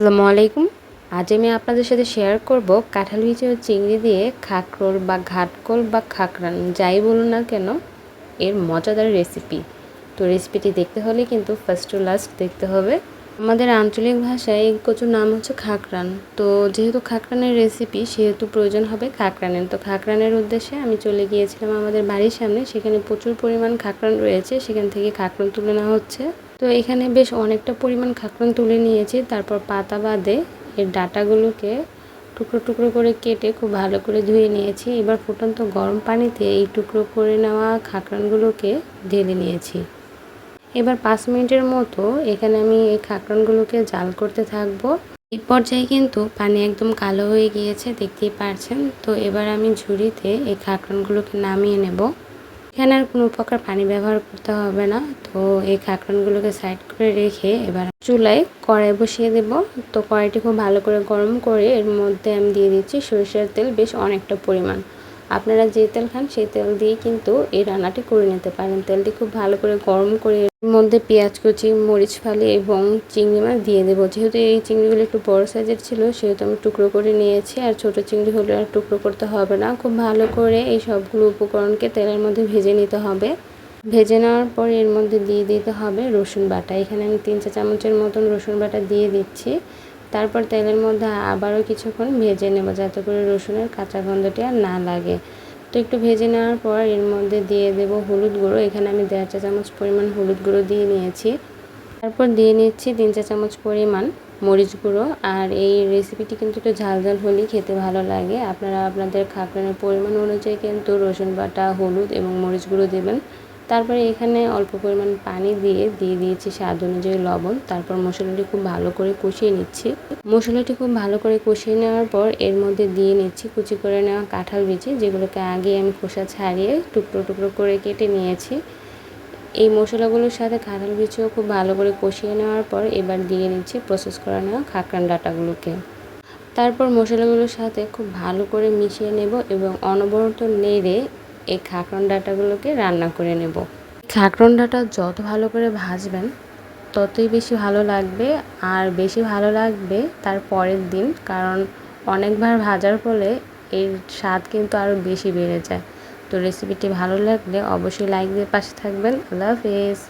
আসসালামু আলাইকুম। আজ আমি আপনাদের সাথে শেয়ার করব কাঁঠাল বিচি ও চিংড়ি দিয়ে খাকরোল বা ঘাটকোল বা খাকরান যাই বলুন না কেন, এর মজাদার রেসিপি তো রেসিপিটি দেখতে হলে কিন্তু ফার্স্ট টু লাস্ট দেখতে হবে। আমাদের আঞ্চলিক ভাষায় এই কচুর নাম হচ্ছে খাকরান তো যেহেতু খাকরানের রেসিপি সেহেতু প্রয়োজন হবে খাকরানের তো খাকরানের উদ্দেশ্যে আমি চলে গিয়েছিলাম আমাদের বাড়ির সামনে, সেখানে প্রচুর পরিমাণ খাকরান রয়েছে, সেখান থেকে খাকরান তুলে নেওয়া হচ্ছে। তো এখানে বেশ অনেকটা পরিমাণ খাকরান তুলে নিয়েছি, তারপর পাতা বাদে এর ডাটাগুলোকে টুকরো টুকরো করে কেটে খুব ভালো করে ধুয়ে নিয়েছি। এবার ফুটন্ত গরম পানিতে এই টুকরো করে নেওয়া খাকরানগুলোকে ঢেলে নিয়েছি। এবার পাঁচ মিনিটের মতো এখানে আমি এই খাকরানগুলোকে জাল করতে থাকব। এই পর্যায়ে কিন্তু পানি একদম কালো হয়ে গিয়েছে, দেখতেই পারছেন। তো এবার আমি ঝুড়িতে এই খাকরানগুলোকে নামিয়ে নেব। এখানে আর কোনো প্রকার পানি ব্যবহার করতে হবে না। তো এই খাকরানগুলোকে সাইড করে রেখে এবার চুলায় কড়াই বসিয়ে দেব। তো কড়াইটি খুব ভালো করে গরম করে এর মধ্যে আমি দিয়ে দিচ্ছি সরিষার তেল বেশ অনেকটা পরিমাণ। আপনারা যে তেল খান সেই তেল দিয়ে কিন্তু এই রান্নাটি করে নিতে পারেন। তেলটি খুব ভালো করে গরম করে এর মধ্যে পেঁয়াজ, কুচি, মরিচ, ফালি এবং চিংড়ি মাছ দিয়ে দেবো। যেহেতু এই চিংড়িগুলো একটু বড় সাইজের ছিল, সেহেতু আমি টুকরো করে নিয়েছি। আর ছোট চিংড়ি হলে আর টুকরো করতে হবে না। খুব ভালো করে এই সবগুলো উপকরণকে তেলের মধ্যে ভেজে নিতে হবে। ভেজে নেওয়ার পর এর মধ্যে দিয়ে দিতে হবে রসুন বাটা। এখানে আমি তিন চা চামচের মতন রসুন বাটা দিয়ে দিচ্ছি। তারপর তেলের মধ্যে আবারও কিছুক্ষণ ভেজে নেব যাতে করে রসুনের কাঁচা গন্ধটি আর না লাগে। তো একটু ভেজে নেওয়ার পর এর মধ্যে দিয়ে দেব হলুদ গুঁড়ো। এখানে আমি দেড় চা চামচ পরিমাণ হলুদ গুঁড়ো দিয়ে নিয়েছি। তারপর দিয়ে নিচ্ছি তিন চা চামচ পরিমাণ মরিচ গুঁড়ো। আর এই রেসিপিটি কিন্তু একটু ঝাল ঝাল হলেই খেতে ভালো লাগে। আপনারা আপনাদের খাকরানের পরিমাণ অনুযায়ী কিন্তু রসুন বাটা, হলুদ এবং মরিচ গুঁড়ো দেবেন। তারপরে এখানে অল্প পরিমাণ পানি দিয়ে দিয়ে দিয়েছি স্বাদ অনুযায়ী লবণ। তারপর মশলাটি খুব ভালো করে কষিয়ে নিচ্ছি। মশলাটি খুব ভালো করে কষিয়ে নেওয়ার পর এর মধ্যে দিয়ে নিচ্ছি কুচি করে নেওয়া কাঁঠাল বিচি, যেগুলোকে আগে আমি খোসা ছাড়িয়ে টুকরো টুকরো করে কেটে নিয়েছি। এই মশলাগুলোর সাথে কাঁঠাল বিচিও খুব ভালো করে কষিয়ে নেওয়ার পর এবার দিয়ে নিচ্ছি প্রসেস করা নেওয়া খাকরান ডাটাগুলোকে। তারপর মশলাগুলোর সাথে খুব ভালো করে মিশিয়ে নেব এবং অনবরত নেড়ে এই খাকরন ডাটাগুলোকে রান্না করে নেব। খাকরন ডাটা যত ভালো করে ভাজবেন, ততই বেশি ভালো লাগবে। আর বেশি ভালো লাগবে তার পরের দিন, কারণ অনেকবার ভাজার ফলে এর স্বাদ কিন্তু আরও বেশি বেড়ে যায়। তো রেসিপিটি ভালো লাগলে অবশ্যই লাইক দিয়ে পাশে থাকবেন। আল্লাহ হাফেজ।